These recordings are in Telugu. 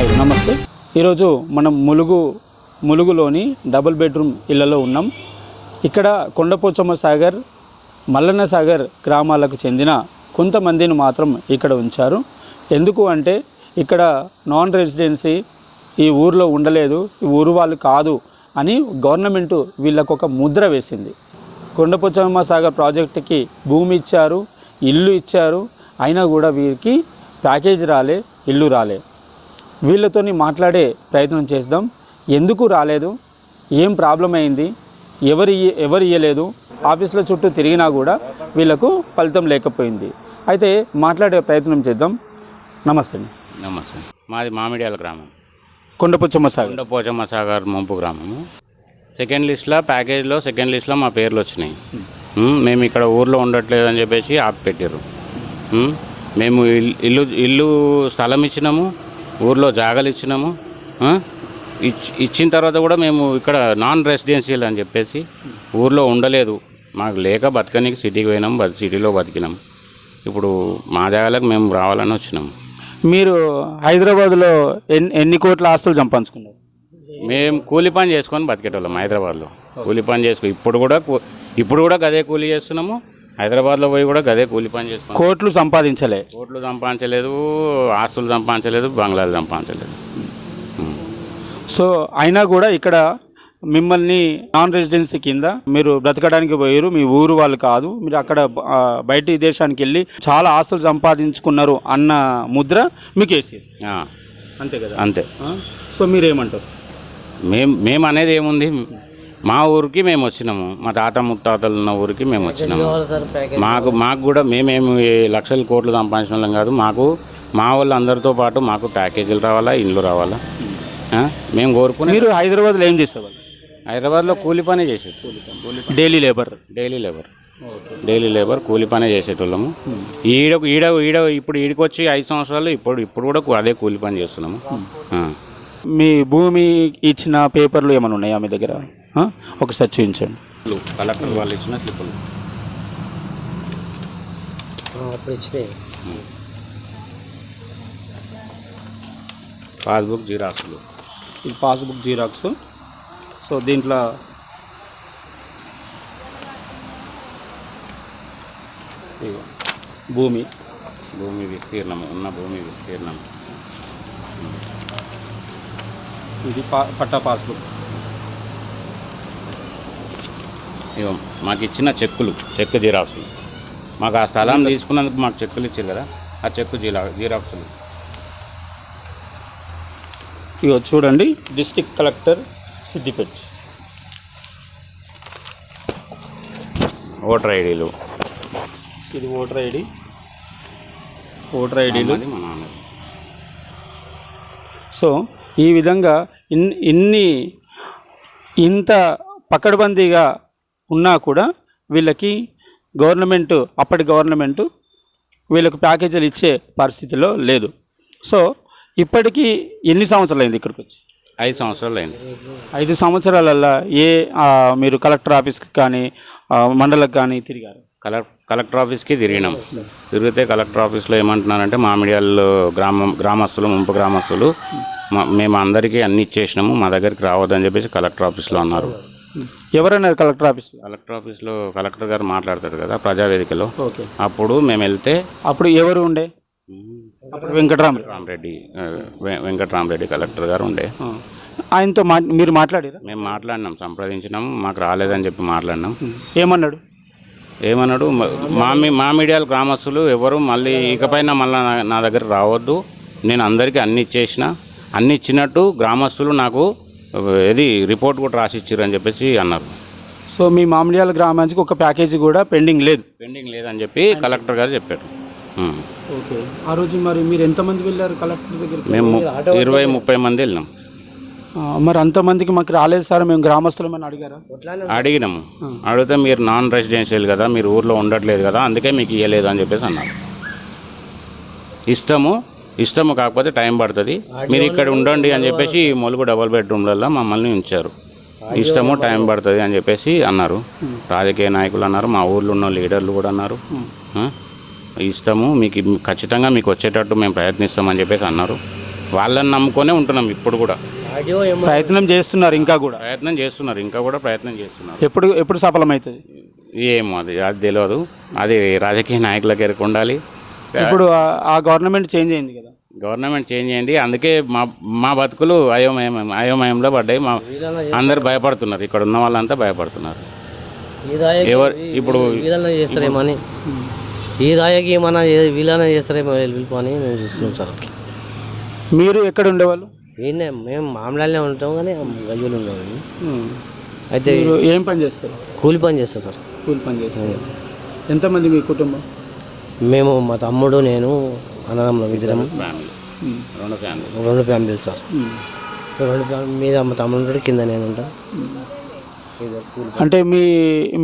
హలో హాయ్ నమస్తే. ఈరోజు మనం ములుగు ములుగులోని డబుల్ బెడ్రూమ్ ఇళ్ళలో ఉన్నాం. ఇక్కడ కొండపోచమ్మ సాగర్ మల్లన్న సాగర్ గ్రామాలకు చెందిన కొంతమందిని మాత్రం ఇక్కడ ఉంచారు. ఎందుకు అంటే ఇక్కడ నాన్ రెసిడెన్సీ ఈ ఊర్లో ఉండలేదు ఈ ఊరు వాళ్ళు కాదు అని గవర్నమెంట్ వీళ్ళకు ఒక ముద్ర వేసింది. కొండపోచమ్మ సాగర్ ప్రాజెక్టుకి భూమి ఇచ్చారు ఇల్లు ఇచ్చారు అయినా కూడా వీరికి ప్యాకేజ్ రాలే ఇల్లు రాలే. వీళ్ళతోని మాట్లాడే ప్రయత్నం చేద్దాం. ఎందుకు రాలేదు? ఏం ప్రాబ్లం అయింది? ఎవరు ఎవరు ఇయ్యలేదు? ఆఫీసుల చుట్టూ తిరిగినా కూడా వీళ్ళకు ఫలితం లేకపోయింది. అయితే మాట్లాడే ప్రయత్నం చేద్దాం. నమస్తే. నమస్తే. మాది మామిడియాల గ్రామం. కొండపుచ్చమ్మ సాగర్. కొండ పోచమ్మ సాగర్ ముంపు గ్రామము. సెకండ్ లిస్ట్లో ప్యాకేజ్లో సెకండ్ లిస్ట్లో మా పేర్లు వచ్చినాయి. మేము ఇక్కడ ఊర్లో ఉండట్లేదు అని చెప్పేసి ఆపి పెట్టారు మేము ఇల్- ఇల్లు ఇల్లు స్థలం ఇచ్చినాము. ఊర్లో జాగాలు ఇచ్చినాము ఇచ్చిన తర్వాత కూడా మేము ఇక్కడ నాన్ రెసిడెన్షియల్ అని చెప్పేసి ఊర్లో ఉండలేదు. మాకు లేక బతకనికి సిటీకి పోయినాం సిటీలో బతికినాం. ఇప్పుడు మా జాగాలకు మేము రావాలని వచ్చినాం. మీరు హైదరాబాద్లో ఎన్ని ఎన్ని కోట్ల ఆస్తులు సంపాదించుకున్నారు? మేము కూలి పని చేసుకొని బతికేటోళ్ళం హైదరాబాద్లో. కూలి పని చేసుకో ఇప్పుడు కూడా ఇప్పుడు కూడా గదే కూలి చేస్తున్నాము. హైదరాబాద్లో పోయి కూడా గదే కూలి పని చేసుకున్నాం కోట్లు సంపాదించలే. కోట్లు సంపాదించలేదు ఆస్తులు సంపాదించలేదు బంగ్లాలు సంపాదించలేదు. సో అయినా కూడా ఇక్కడ మిమ్మల్ని నాన్ రెసిడెన్సీ కింద మీరు బ్రతకడానికి పోయారు. మీ ఊరు వాళ్ళు కాదు. మీరు అక్కడ బయటి దేశానికి వెళ్ళి చాలా ఆస్తులు సంపాదించుకున్నారు అన్న ముద్ర మీకు వేసేది. ఆ, అంతే కదా? అంతే. సో మీరేమంటారు? మేము మేము అనేది ఏముంది? మా ఊరికి మేము వచ్చినాము. మా తాత ముత్తాతలు ఉన్న ఊరికి మేము వచ్చినాము. మాకు మాకు కూడా మేమేమి లక్షల కోట్లు సంపాదించిన వాళ్ళం కాదు. మాకు మా వాళ్ళు అందరితో పాటు మాకు ప్యాకేజీలు రావాలా ఇండ్లు రావాలా? మేము కోరుకునే మీరు హైదరాబాద్లో ఏం చేసేవాళ్ళు? హైదరాబాద్లో కూలి పని చేసేది. Daily labour. Daily labour. Daily labour కూలి పనే చేసేటోళ్ళము. ఈడ ఈడ ఈడ ఇప్పుడు ఈడికి వచ్చి ఐదు సంవత్సరాలు ఇప్పుడు ఇప్పుడు కూడా అదే కూలి పని చేస్తున్నాము. ఆ. మీ భూమి ఇచ్చిన పేపర్లు ఏమైనా ఉన్నాయా మీ దగ్గర? ఆ? ఒకసారి చూపించండి. కలెక్టర్ వాళ్ళు ఇచ్చిన స్లిప్పులు. పాస్బుక్ జిరాక్స్లు. ఇది పాస్బుక్ జీరాక్స్. సో దీంట్లో భూమి. భూమి విస్తీర్ణం ఉన్న భూమి విస్తీర్ణం ఇది పా పట్టా పాస్బుక్. ఇగో మాకు ఇచ్చిన చెక్కులు చెక్ జిరాక్స్లు. మాకు ఆ స్థలం తీసుకున్నందుకు మాకు చెక్కులు ఇచ్చారు కదా ఆ చెక్కు జిరా జిరాక్స్లు. ఇగో చూడండి డిస్టిక్ కలెక్టర్ సిద్దిపేట. ఓటర్ ఐడీలు. ఇది ఓటర్ ఐడి. ఓటర్ ఐడీలు. సో ఈ విధంగా ఇన్ ఇన్ని ఇంత పకడ్బందీగా ఉన్నా కూడా వీళ్ళకి గవర్నమెంట్ అప్పటి గవర్నమెంట్ వీళ్ళకి ప్యాకేజీలు ఇచ్చే పరిస్థితిలో లేదు. సో ఇప్పటికీ ఎన్ని సంవత్సరాలు అయింది ఇక్కడికి వచ్చి? ఐదు సంవత్సరాలు అయింది ఐదు సంవత్సరాలల్లో ఏ మీరు కలెక్టర్ ఆఫీస్కి కానీ మండలకు కానీ తిరిగారు? కలెక్ కలెక్టర్ ఆఫీస్కి తిరిగినాం. తిరిగితే కలెక్టర్ ఆఫీస్లో ఏమంటున్నారంటే మామిడియాల్లో గ్రామం గ్రామస్తులు ముంపు గ్రామస్తులు మేము అందరికీ అన్ని ఇచ్చేసినాము మా దగ్గరికి రావద్దని చెప్పేసి కలెక్టర్ ఆఫీస్లో అన్నారు. ఎవరన్నారు కలెక్టర్ ఆఫీస్లో? కలెక్టర్ ఆఫీస్లో కలెక్టర్ గారు మాట్లాడతారు కదా ప్రజావేదికలో. ఓకే. అప్పుడు మేము వెళ్తే అప్పుడు ఎవరు ఉండే? అప్పుడు వెంకటరామరెడ్డి. వెంకటరామరెడ్డి కలెక్టర్ గారు ఉండే. ఆయనతో మా మీరు మాట్లాడారా? మేము మాట్లాడినాం సంప్రదించినాం మాకు రాలేదని చెప్పి మాట్లాడినాం. ఏమన్నాడు? ఏమన్నాడు? మ- మా మీ- మా మీడియాల గ్రామస్తులు ఎవరు మళ్ళీ ఇకపైన మళ్ళీ నా- దగ్గర రావద్దు. నేను అందరికీ అన్ని ఇచ్చేసిన అన్ని ఇచ్చినట్టు గ్రామస్తులు నాకు ఇది రిపోర్ట్ కూడా రాసి ఇచ్చారు అని చెప్పేసి అన్నారు. సో మీ మామిడియాల గ్రామానికి ఒక ప్యాకేజీ కూడా పెండింగ్ లేదు? పెండింగ్ లేదని చెప్పి కలెక్టర్ గారు చెప్పారు. ఓకే. ఆ రోజు మరి మీరు ఎంతమంది వెళ్ళారు కలెక్టర్ దగ్గరికి? మేము ఇరవై ముప్పై మంది వెళ్ళినాం మరి అంతమందికి మాకు రాలేదు సార్ మేము గ్రామస్తులమని అడిగారా? అడిగినాము. అడిగితే మీరు నాన్ రెసిడెన్షియల్ కదా మీరు ఊర్లో ఉండట్లేదు కదా అందుకే మీకు ఇవ్వలేదు అని చెప్పేసి అన్నారు. ఇష్టము ఇష్టము కాకపోతే టైం పడుతుంది. మీరు ఇక్కడ ఉండండి అని చెప్పేసి మొలుగు డబల్ బెడ్రూమ్లలో మమ్మల్ని ఉంచారు. ఇష్టము టైం పడుతుంది అని చెప్పేసి అన్నారు. రాజకీయ నాయకులు అన్నారు మా ఊర్లో ఉన్న లీడర్లు కూడా అన్నారు? ఇష్టము మీకు ఖచ్చితంగా మీకు వచ్చేటట్టు మేము ప్రయత్నిస్తామని చెప్పేసి అన్నారు. వాళ్ళని నమ్ముకొనే ఉంటున్నాం ఇప్పుడు కూడా. ప్రయత్నం చేస్తున్నారు ఇంకా కూడా? ప్రయత్నం చేస్తున్నారు ఇంకా కూడా ప్రయత్నం చేస్తున్నారు. ఎప్పుడు ఎప్పుడు సఫలమవుతుంది? ఏమో అది అది తెలియదు అది రాజకీయ నాయకులకు ఎరకు ఉండాలి. ఇప్పుడు ఆ- గవర్నమెంట్ చేంజ్ అయింది కదా? గవర్నమెంట్ చేంజ్ అయింది. అందుకే మా మా బతుకులు అయోమయం అయోమయంలో పడ్డాయి. మా అందరు భయపడుతున్నారు. ఇక్కడ ఉన్న వాళ్ళంతా భయపడుతున్నారు. ఎవరు ఇప్పుడు చేస్తారేమో అని. ఈ రాయకి మన వీళ్ళనే చేస్తారేమో వెళ్ళిపో అని మేము చూస్తున్నాం సార్. మీరు ఎక్కడ ఉండేవాళ్ళు? ఈయనే మేము మామూలుగానే ఉంటాం కానీ గజ్జలు ఉన్నాం అయితే మీరు ఏం పని చేస్తారు? కూలి పని చేస్తాం సార్. కూలి పని చేస్తారు. ఎంతమంది మీ కుటుంబం? మేము మా తమ్ముడు నేను అన్నదమ్ములం ఇద్దరం. ఫ్యామిలీ. రెండు ఫ్యామిలీ. రెండు ఫ్యామిలీలు సార్. రెండు ఫ్యామిలీ మీద మా తమ్ముడు ఉంటాడు కింద నేను ఉంటా. అంటే మీ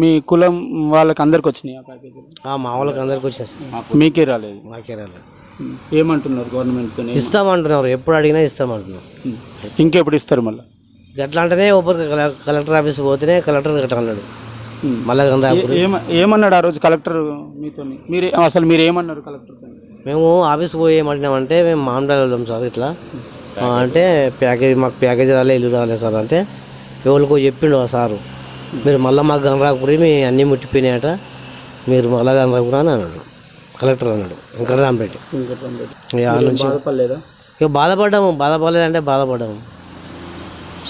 మీ కులం వాళ్ళకి అందరికి వచ్చినాయి? ఆ ప్యాకేజీలు ఆ మా వాళ్ళకి అందరికి వచ్చేస్తాం మీకే రాలేదు. మాకే రాలేదు. ఏమంటున్నారు గవర్నమెంట్తో ఇస్తామంటున్నారు. ఎప్పుడు అడిగినా ఇస్తామంటున్నారు. ఇంకెప్పుడు ఇస్తారు మళ్ళీ? ఎట్లా అంటేనే ఒకరికి కలెక్టర్ ఆఫీస్ పోతేనే కలెక్టర్ గట్ట అన్నాడు మళ్ళా ఏమన్నాడు ఆ రోజు కలెక్టర్ మీతో మీరు అసలు మీరు ఏమన్నారు కలెక్టర్ మేము ఆఫీస్ పోయి ఏమంటున్నామంటే మేము మామూలు వెళ్ళాం సార్ ఇట్లా. అంటే ప్యాకేజ్ మాకు ప్యాకేజ్ రాలే ఇల్లు రాలే సార్ అంటే ఎవరికో చెప్పిండు ఆ సారు. మీరు మళ్ళీ మాకు గనరాకురి మీ అన్నీ ముట్టిపోయినాయట మీరు మళ్ళా గనరాకురా అని అన్నాడు. కలెక్టర్ అన్నాడు. ఇంకా రాంపేట ఇక ఆ నుంచి బాధపడలేదా? ఇక బాధపడ్డాము బాధపడలేదంటే బాధపడ్డాము.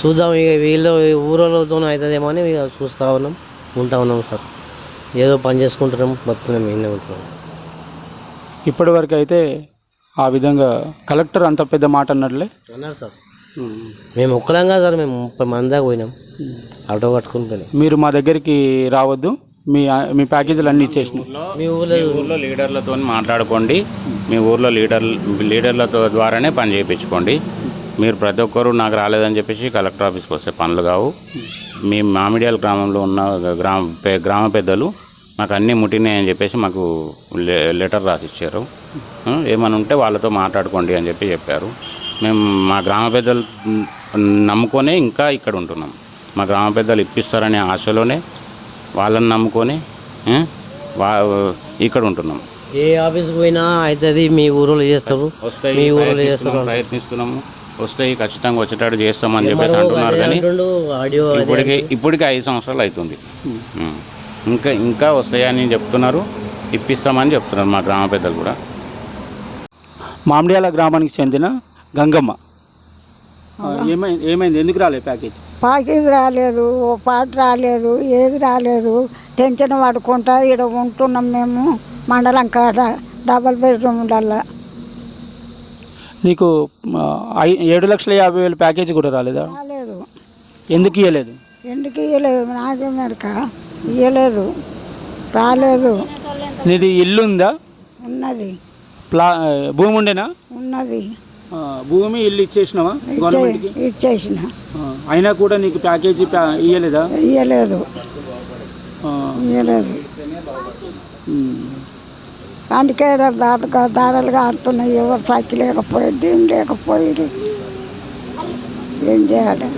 చూద్దాం ఇక వీళ్ళు ఊరోళ్ళతో అవుతుందేమో అని ఇక చూస్తూ ఉన్నాం ఉంటా ఉన్నాం సార్. ఏదో పని చేసుకుంటున్నాం బతున్నాం ఇన్నే ఉంటున్నాం. ఇప్పటి వరకు అయితే ఆ విధంగా కలెక్టర్ అంత పెద్ద మాట అన్నట్లే? అన్నారు సార్. మేము ఒక్కలంగా సార్ మేము ముప్పై మంది దాకా పోయినాం. ఆటో కట్టుకుని మీరు మా దగ్గరికి రావద్దు. మీ మీ ప్యాకేజీలు అన్నీ ఇచ్చేసినాయి. మీ ఊర్లో లీడర్లతో మాట్లాడుకోండి. మీ ఊర్లో లీడర్ లీడర్లతో ద్వారానే పని చేయించుకోండి. మీరు ప్రతి ఒక్కరు నాకు రాలేదని చెప్పేసి కలెక్టర్ ఆఫీస్కి వస్తే పనులు కావు. మీ మామిడియాల గ్రామంలో ఉన్న గ్రామ పె- గ్రామ పెద్దలు మాకు అన్నీ ముట్టినాయి అని చెప్పేసి మాకు లె- లెటర్ రాసి ఇచ్చారు ఆ, ఏమైనా ఉంటే వాళ్ళతో మాట్లాడుకోండి అని చెప్పి చెప్పారు. మేము మా గ్రామ పెద్దలు నమ్ముకొనే ఇంకా ఇక్కడ ఉంటున్నాం. మా గ్రామ పెద్దలు ఇప్పిస్తారనే ఆశలోనే వాళ్ళని నమ్ముకొని వా ఇక్కడ ఉంటున్నాం. ఏ ఆఫీస్కి పోయినా అవుతుంది మీ ఊరిలో చేస్తారు. వస్తాయి మీ ఊరిలో చేస్తారు. ప్రయత్నిస్తున్నాము. వస్తాయి ఖచ్చితంగా వచ్చేటట్టు చేస్తామని చెప్పేసి అంటున్నారు కానీ ఇప్పటికి ఇప్పటికి ఐదు సంవత్సరాలు అవుతుంది. ఇంకా ఇంకా వస్తాయని చెప్తున్నారు ఇప్పిస్తామని చెప్తున్నారు మా గ్రామ పెద్దలు కూడా. మామిడియాల గ్రామానికి చెందిన గంగమ్మ. ఏమైంది ఏమైంది? ఎందుకు రాలేదు ప్యాకేజ్? పాకిది రాలేదు ఓ పాట రాలేదు ఏది రాలేదు. టెన్షన్ పడుకుంటా ఇక్కడ ఉంటున్నాం మేము మండలం కాడ డబల్ బెడ్రూమ్లల్లో నీకు ఆ, ఐ- ఏడు లక్షల యాభై వేలు ప్యాకేజీ కూడా రాలేదా? రాలేదు. ఎందుకు ఇవ్వలేదు ఎందుకు ఇవ్వలేదు నాకే మెరక ఇవ్వలేదు రాలేదు. నీది ఇల్లు ఉందా ఉన్నది. ప్లా భూమి ఉండేనా? ఉన్నది. భూమి ఇల్లు ఇచ్చేసినావా గవర్నమెంట్కి? ఇచ్చే ఇచ్చేసిన. ఆ, అయినా కూడా నీకు ప్యాకేజీ ప్యా- ఇయ్యలేదా? ఇవ్వలేదు ఆ, ఇవ్వలేదు అందుకే దాదాగా దారాలుగా ఆడుతున్నాయి. ఎవరు సక్కి లేకపోయింది ఏం లేకపోయింది ఏం చేయాలి?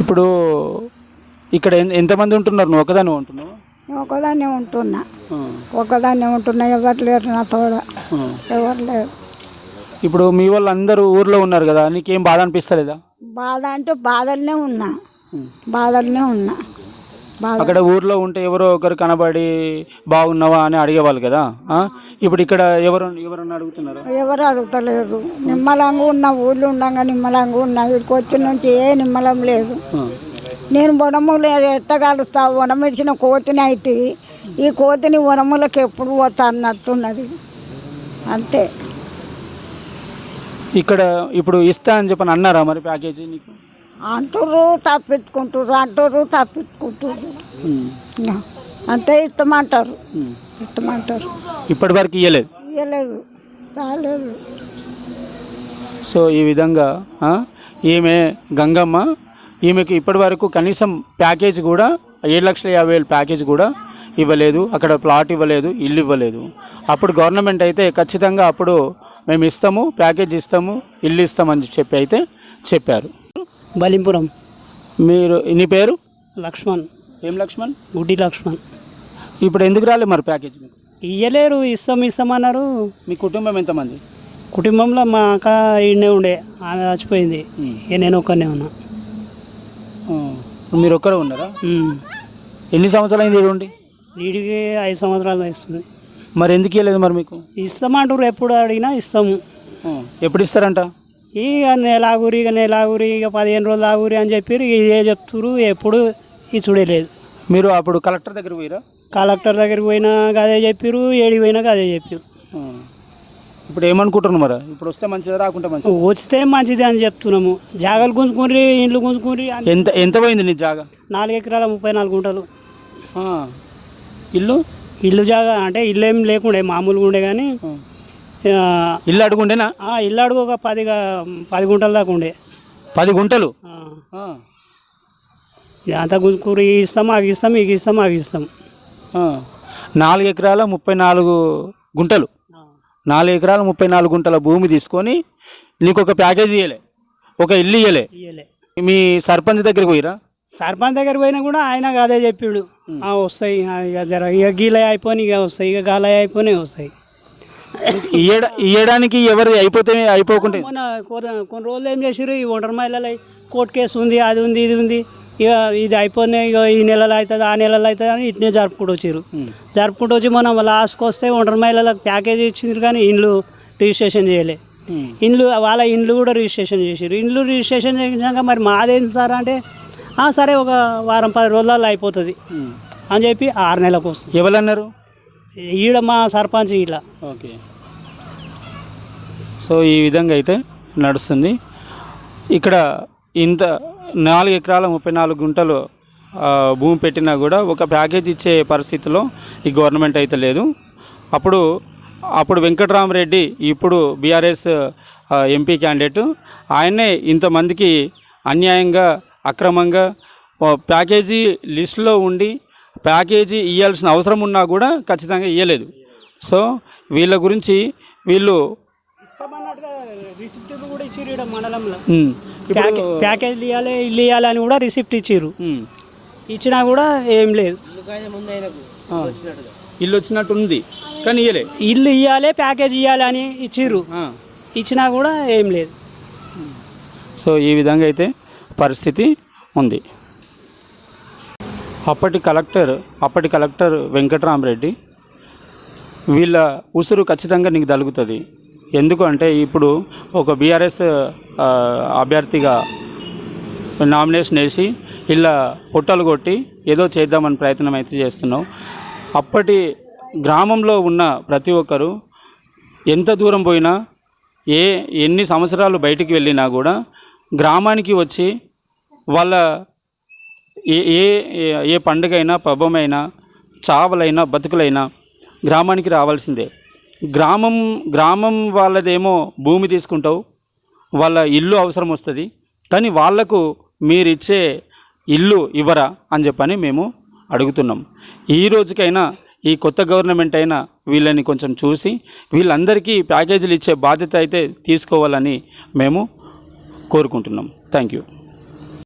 ఇప్పుడు ఇక్కడ ఎంతమంది ఉంటున్నారు? నువ్వు ఒకదాన్ని ఉంటున్నావు? నేను ఒకదాన్నే ఉంటున్నా. ఒకదాన్నే ఉంటున్నా. ఎవరు లేరు నా తోడ. ఎవరు లేరు. ఇప్పుడు మీ వాళ్ళు అందరూ ఊర్లో ఉన్నారు కదా నీకేం బాధ అనిపిస్తలేదా? బాధ అంటే బాధలనే ఉన్నా. బాధలనే ఉన్నా. అక్కడ ఊర్లో ఉంటే ఎవరో ఒకరు కనబడి బాగున్నావా? అని అడిగేవాళ్ళు కదా? ఇప్పుడు ఇక్కడ ఎవరు ఎవరన్నా అడుగుతున్నారా? ఎవరు అడుగుతలేరు. నిమ్మలంగా ఉన్నా ఊళ్ళో ఉండగా నిమ్మలంగా ఉన్నా. ఇక్కడికి వచ్చిన నుంచి ఏ నిమ్మలం లేదు. నేను వనములు ఎట్ట కలుస్తా వనమిడిచిన కోతిని అయితే ఈ కోతిని వనములకు ఎప్పుడు పోతా అన్నట్టున్నది. అంతే. ఇక్కడ ఇప్పుడు ఇస్తా అని చెప్పని అన్నారా మరి ప్యాకేజీ నీకు? అంటుర్రు తప్పించుకుంటుర్రు అంటుర్రు తప్పించుకుంటుర్రు. అంతే ఇష్టమంటారు. ఇష్టమంటారు. ఇప్పటి వరకు ఇవ్వలేదు ఇవ్వలేదు రాలేదు. సో ఈ విధంగా ఈమె గంగమ్మ ఈమెకి ఇప్పటి వరకు కనీసం ప్యాకేజ్ కూడా ఏడు లక్షల యాభై వేలు ప్యాకేజ్ కూడా ఇవ్వలేదు. అక్కడ ప్లాట్ ఇవ్వలేదు ఇల్లు ఇవ్వలేదు. అప్పుడు గవర్నమెంట్ అయితే ఖచ్చితంగా అప్పుడు మేము ఇస్తాము ప్యాకేజ్ ఇస్తాము ఇల్లు ఇస్తామని చెప్పి అయితే చెప్పారు. బలింపురం. మీరు నీ పేరు? లక్ష్మణ్. ఏం లక్ష్మణ్? గుడి లక్ష్మణ్. ఇప్పుడు ఎందుకు రాలేదు మరి ప్యాకేజ్ మీకు? ఇయ్యలేరు ఇస్తాం ఇస్తామన్నారు మీ కుటుంబం ఎంతమంది? కుటుంబంలో మా అక్క ఈడనే ఉండే ఆమె చచ్చిపోయింది. నేను ఒక్కనే ఉన్నా. మీరు ఒక్కరే ఉన్నారా. ఎన్ని సంవత్సరాలు అయింది ఉండి వీడికి ఐదు సంవత్సరాలు ఇస్తుంది మరి ఎందుకు ఇవ్వలేదు మరి మీకు? ఇస్తామంటారు ఎప్పుడు అడిగినా ఇస్తాము. ఎప్పుడు ఇస్తారంట? ఇక నెలాగురి ఇక నెలాగురి ఇక పదిహేను రోజులు ఆగురి అని చెప్పి ఇదే చెప్తురు ఎప్పుడు ఇచ్చుడే లేదు మీరు అప్పుడు కలెక్టర్ దగ్గర పోయిరా? కలెక్టర్ దగ్గరికి పోయినా అదే చెప్పిరు ఏడికి పోయినా అదే చెప్పిరు. ఇప్పుడు ఏమనుకుంటున్నారు మరి? ఇప్పుడు వస్తే మంచిదా రాకుంటే మంచిది? వస్తే మంచిది అని చెప్తున్నాము. జాగాలు గుంజుకుని ఇండ్లు గుంజుకుని ఎంత ఎంత పోయింది నీ జాగా? నాలుగు ఎకరాల ముప్పై నాలుగు గుంటలు. ఇల్లు? ఇల్లు జాగా అంటే ఇల్లు ఏం లేకుండే మామూలుగా ఉండే కానీ ఇల్లు అడుగుండేనా? ఇల్లు అడుగు ఒక పది పది గుంటల దాకా ఉండే. పది గుంటలు. అంతా గుంజుకూరి ఇస్తాం ఆగి ఇస్తాం ఇక ఇస్తాం ఆగి ఇస్తాం. నాలుగు ఎకరాల ముప్పై నాలుగు గుంటలు. నాలుగు ఎకరాల ముప్పై నాలుగు గుంటల భూమి తీసుకొని నీకు ఒక ప్యాకేజ్ ఇయ్యలే ఒక ఇల్లు ఇయ్యలే. ఇయ్యలే. మీ సర్పంచ్ దగ్గరికి పోయిరా? సర్పంచ్ దగ్గర పోయినా కూడా ఆయన అదే చెప్పాడు. ఆ, వస్తాయి ఆ, ఇక జర ఇక గీలే అయిపోయి ఇక వస్తాయి ఇక గాలే అయిపోయి వస్తాయి. ఇయ్యడానికి ఎవరు అయిపోతే అయిపోకుంటే? మొన్న కొన్ని రోజులు ఏం చేసారు ఈ ఒంటరి మహిళలు కోర్టు కేసు ఉంది అది ఉంది ఇది ఉంది. ఇక ఇది అయిపోయినాయి ఇక ఈ నెలలో అవుతుంది ఆ నెలలో అవుతుంది అని ఇట్నే జరుపుకుంటూ వచ్చారు జరుపుకుంటూ వచ్చి మనం లాస్ట్కి వస్తే ఒంటరి మహిళలకు ప్యాకేజ్ ఇచ్చిండ్రు కానీ ఇండ్లు రిజిస్ట్రేషన్ చేయలే. ఇండ్లు వాళ్ళ ఇండ్లు కూడా రిజిస్ట్రేషన్ చేసారు ఇండ్లు రిజిస్ట్రేషన్ చేసినాక మరి మాదేంటి సార్ అంటే "ఆ, సరే ఒక వారం పది రోజులలో అయిపోతుంది. అని చెప్పి ఆరు నెలలకు వస్తుంది. ఎవరన్నారు ఈడ మా సర్పంచ్ ఇట్లా. ఓకే. సో ఈ విధంగా అయితే నడుస్తుంది. ఇక్కడ ఇంత నాలుగు ఎకరాల ముప్పై నాలుగు గుంటలు భూమి పెట్టినా కూడా ఒక ప్యాకేజ్ ఇచ్చే పరిస్థితిలో ఈ గవర్నమెంట్ అయితే లేదు. అప్పుడు అప్పుడు వెంకటరామరెడ్డి ఇప్పుడు బీఆర్ఎస్ ఎంపీ క్యాండిడేట్ ఆయనే ఇంతమందికి అన్యాయంగా అక్రమంగా ప్యాకేజీ లిస్టులో ఉండి ప్యాకేజీ ఇవ్వాల్సిన అవసరం ఉన్నా కూడా ఖచ్చితంగా ఇవ్వలేదు సో వీళ్ళ గురించి వీళ్ళు మండలంలో. ప్యాకేజ్ ఇవ్వాలి ఇల్లు ఇవ్వాలి అని కూడా రిసిప్ట్ ఇచ్చారు ఉమ్, ఇచ్చినా కూడా ఏం లేదు. ఇల్లు వచ్చినట్టు ఉంది కానీ ఇయ్యలే. ఇల్లు ఇవ్వాలి ప్యాకేజ్ ఇవ్వాలి అని ఇచ్చిర్రు ఇచ్చినా కూడా ఏం లేదు. సో ఈ విధంగా అయితే పరిస్థితి ఉంది. అప్పటి కలెక్టర్ అప్పటి కలెక్టర్ వెంకటరామరెడ్డి వీళ్ళ ఉసురు ఖచ్చితంగా నీకు తగులుతుంది ఎందుకు అంటే ఇప్పుడు ఒక బీఆర్ఎస్ అభ్యర్థిగా నామినేషన్ వేసి ఇలా పొట్టలు కొట్టి ఏదో చేద్దామని ప్రయత్నం అయితే చేస్తున్నావు. అప్పటి గ్రామంలో ఉన్న ప్రతి ఒక్కరు ఎంత దూరం పోయినా ఏ ఎన్ని సంవత్సరాలు బయటికి వెళ్ళినా కూడా గ్రామానికి వచ్చి వాళ్ళ ఏ ఏ- ఏ పండుగైనా పబ్బమైనా చావలైనా బతుకులైనా గ్రామానికి రావాల్సిందే. గ్రామం గ్రామం వాళ్ళదేమో భూమి తీసుకుంటావు వాళ్ళ ఇల్లు అవసరం వస్తుంది కానీ వాళ్ళకు మీరిచ్చే ఇల్లు ఇవ్వరా అని చెప్పని మేము అడుగుతున్నాం. ఈ రోజుకైనా ఈ కొత్త గవర్నమెంట్ అయినా వీళ్ళని కొంచెం చూసి వీళ్ళందరికీ ప్యాకేజీలు ఇచ్చే బాధ్యత అయితే తీసుకోవాలని మేము కోరుకుంటున్నాం. Thank you.